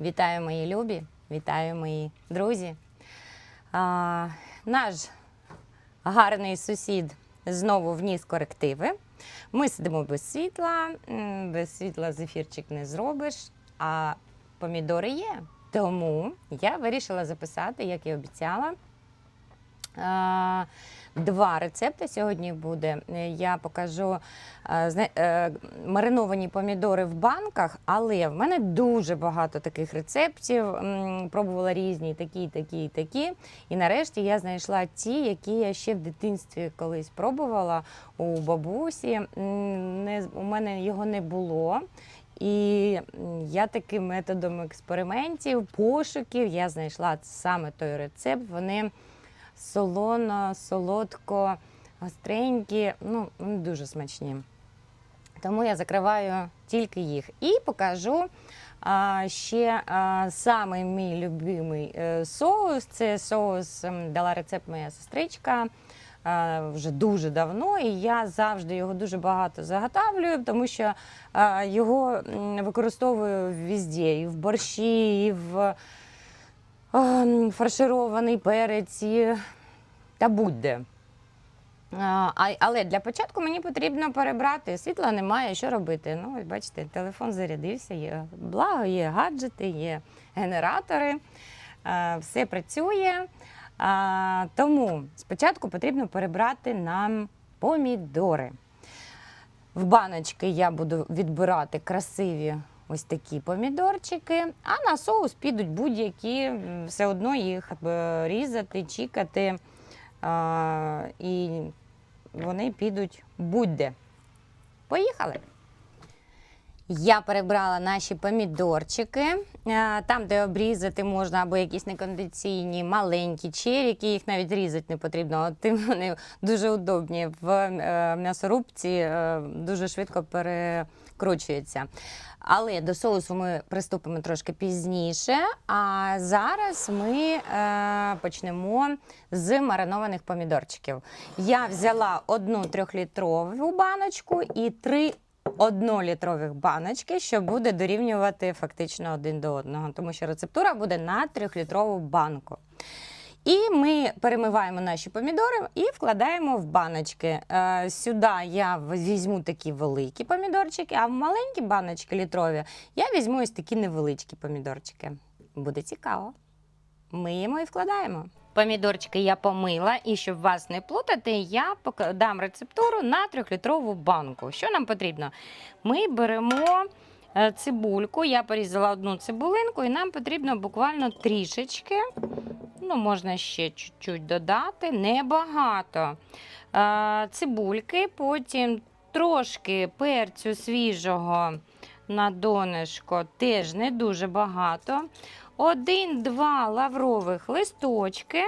Вітаю, мої любі, вітаю, мої друзі. А, наш гарний сусід знову вніс корективи. Ми сидимо без світла, без світла зефірчик не зробиш, а помідори є. Тому я вирішила записати, як і обіцяла. А, Два рецепти сьогодні буде. Е, Я покажу е, е, мариновані помідори в банках, але в мене дуже багато таких рецептів. Пробувала різні, такі, такі, такі. І нарешті я знайшла ті, які я ще в дитинстві колись пробувала у бабусі. У мене його не було. І я таким методом експериментів, пошуків, я знайшла саме той рецепт. Вони солоно, солодко, гостренькі, ну, дуже смачні. Тому я закриваю тільки їх. І покажу а, ще а, самий мій любимий е, соус. Це соус ем, дала рецепт моя сестричка. а, Вже дуже давно, і я завжди його дуже багато заготавлюю, тому що а, його використовую везде, і в борщі, і в фарширований перець, та будь-де. А- але для початку мені потрібно перебрати. Світла немає, що робити. Ну, бачите, телефон зарядився, є благо, є гаджети, є генератори, а, все працює. А, тому спочатку потрібно перебрати нам помідори. В баночки я буду відбирати красиві ось такі помідорчики, а на соус підуть будь-які, все одно їх е, різати, чікати. А, і вони підуть будь-де. Поїхали! Я перебрала наші помідорчики. Е, Там, де обрізати можна або якісь некондиційні, маленькі черіки, їх навіть різати не потрібно. Тим вони дуже удобні. В е, м'ясорубці е, дуже швидко перекручуються. Але до соусу ми приступимо трошки пізніше. А зараз ми е, почнемо з маринованих помідорчиків. Я взяла одну трьохлітрову баночку і три однолітрових баночки, що буде дорівнювати фактично один до одного, тому що рецептура буде на трьохлітрову банку. І ми перемиваємо наші помідори і вкладаємо в баночки. Е, сюди я візьму такі великі помідорчики, а в маленькі баночки літрові я візьму ось такі невеличкі помідорчики. Буде цікаво. Миємо і вкладаємо. Помідорчики я помила, і щоб вас не плутати, я дам рецептуру на трьохлітрову банку. Що нам потрібно? Ми беремо е, цибульку, я порізала одну цибулинку, і нам потрібно буквально трішечки. Ну, можна ще чуть-чуть додати, небагато. Цибульки, потім трошки перцю свіжого на донышко, теж не дуже багато. Один-два лаврових листочки.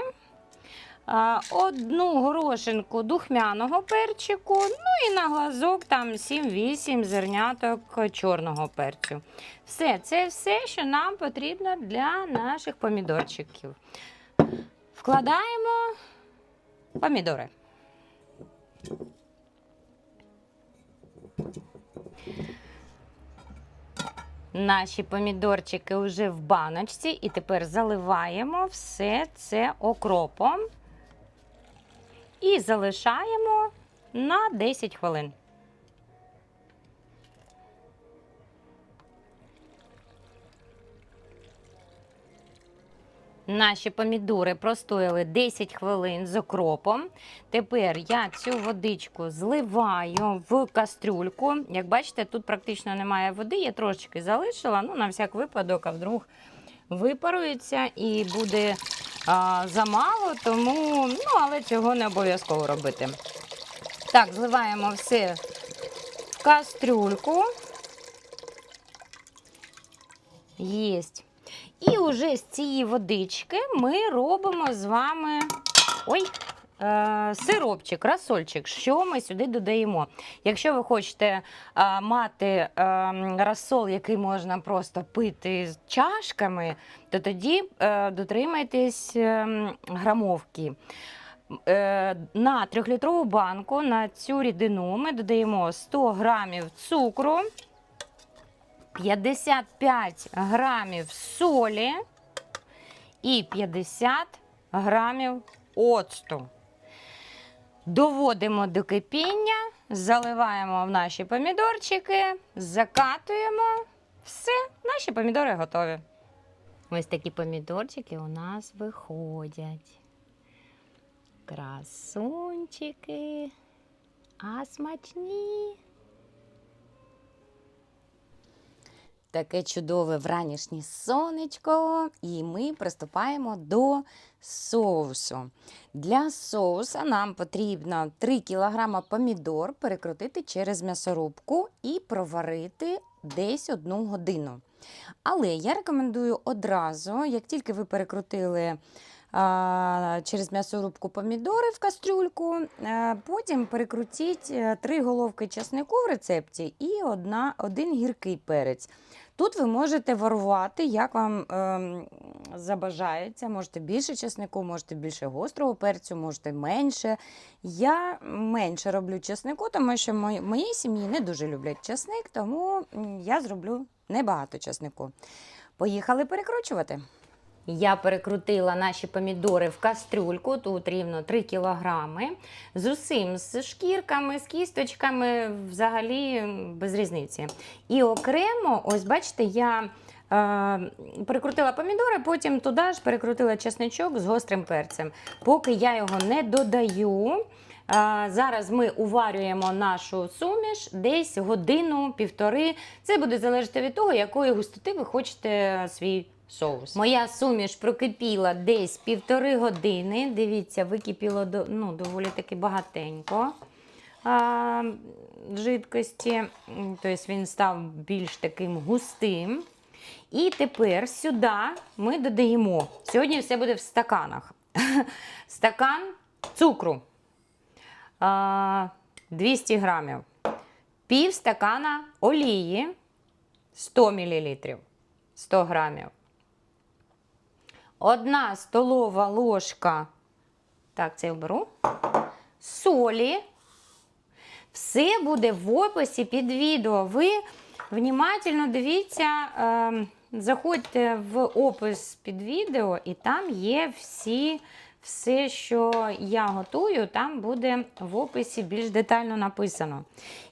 Одну горошинку духмяного перчику, ну і на глазок там 7-8 зерняток чорного перцю. Все, це все, що нам потрібно для наших помідорчиків. Вкладаємо помідори. Наші помідорчики вже в баночці, і тепер заливаємо все це окропом і залишаємо на 10 хвилин. Наші помідори простояли 10 хвилин з окропом. Тепер я цю водичку зливаю в кастрюльку. Як бачите, тут практично немає води, я трошечки залишила, ну, на всяк випадок, а вдруг випарується і буде а, замало, тому, ну, але цього не обов'язково робити. Так, зливаємо все в кастрюльку. Єсть. І вже з цієї водички ми робимо з вами ой, е, сиропчик, розсольчик. Що ми сюди додаємо? Якщо ви хочете е, мати е, розсол, який можна просто пити з чашками, то тоді е, дотримайтесь е, грамовки. Е, на трьохлітрову банку на цю рідину ми додаємо 100 грамів цукру. 55 грамів солі і 50 грамів оцту. Доводимо до кипіння, заливаємо в наші помідорчики, закатуємо. Все, наші помідори готові. Ось такі помідорчики у нас виходять. Красунчики, а смачні. Таке чудове вранішнє сонечко, і ми приступаємо до соусу. Для соуса нам потрібно 3 кг помідор перекрутити через м'ясорубку і проварити десь одну годину. Але я рекомендую одразу, як тільки ви перекрутили а, через м'ясорубку помідори в кастрюльку, а, потім перекрутіть 3 головки часнику в рецепті і одна, один гіркий перець. Тут ви можете варувати, як вам е, забажається. Можете більше чеснику, можете більше гострого перцю, можете менше. Я менше роблю чеснику, тому що мої, моїй сім'ї не дуже люблять чесник, тому я зроблю небагато чеснику. Поїхали перекручувати. Я перекрутила наші помідори в кастрюльку, тут рівно 3 кілограми. З усім, з шкірками, з кісточками, взагалі без різниці. І окремо, ось бачите, я е, перекрутила помідори, потім туди ж перекрутила чесничок з гострим перцем. Поки я його не додаю. Зараз ми уварюємо нашу суміш десь годину-півтори. Це буде залежати від того, якої густоти ви хочете свій соус. Моя суміш прокипіла десь півтори години. Дивіться, википіло ну, доволі таки багатенько а, жидкості. Тобто він став більш таким густим. І тепер сюди ми додаємо. Сьогодні все буде в стаканах. Стакан цукру. 200 грамів, пів стакана олії 100 мл, 100 грамів. Одна столова ложка, так, це я беру, солі. Все буде в описі під відео. Ви внимательно дивіться, е, заходьте в опис під відео, і там є всі все, що я готую, там буде в описі більш детально написано.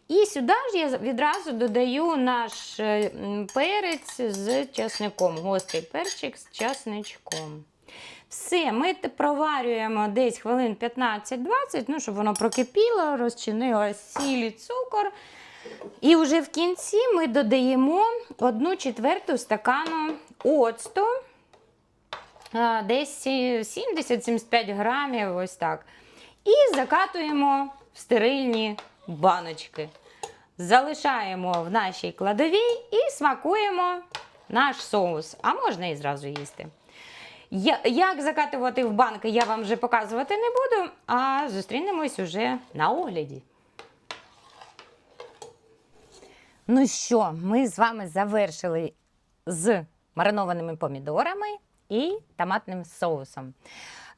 І сюди ж я відразу додаю наш е, перець з часником, гострий перчик з часничком. Все, ми проварюємо десь хвилин 15-20, ну, щоб воно прокипіло, розчинилось сіль і цукор. І вже в кінці ми додаємо 1 четверту стакану оцту десь 70-75 грамів, ось так. І закатуємо в стерильні баночки. Залишаємо в нашій кладовій і смакуємо наш соус, а можна і зразу їсти. Як закатувати в банки, я вам вже показувати не буду, а зустрінемось уже на огляді. Ну що, ми з вами завершили з маринованими помідорами і томатним соусом.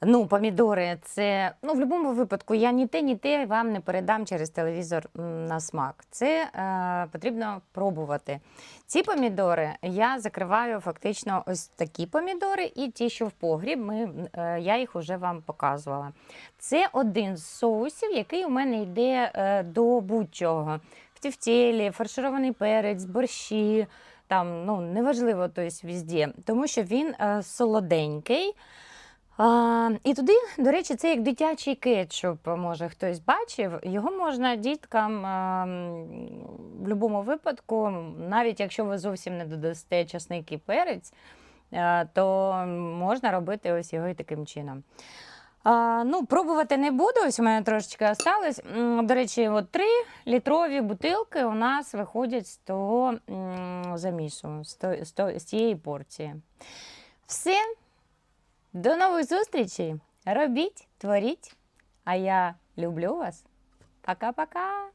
Ну, помідори, це ну, в будь-якому випадку я ні те, ні те вам не передам через телевізор на смак. Це е, потрібно пробувати. Ці помідори я закриваю фактично ось такі помідори, і ті, що в погріб, ми, е, я їх вже вам показувала. Це один з соусів, який у мене йде е, до будь-чого. В тівтєлі, фарширований перець, борщі там ну неважливо, тобто везде, тому що він е, солоденький. А, І туди, до речі, це як дитячий кетчуп, може хтось бачив. Його можна діткам а, в будь-якому випадку, навіть якщо ви зовсім не додасте часник і перець, а, то можна робити ось його і таким чином. А, Ну, Пробувати не буду, ось у мене трошечки осталось. До речі, от три літрові бутилки у нас виходять з того замісу, з цієї порції. Все. До нових зустрічей. Робіть, творіть. А я люблю вас. Пока-пока.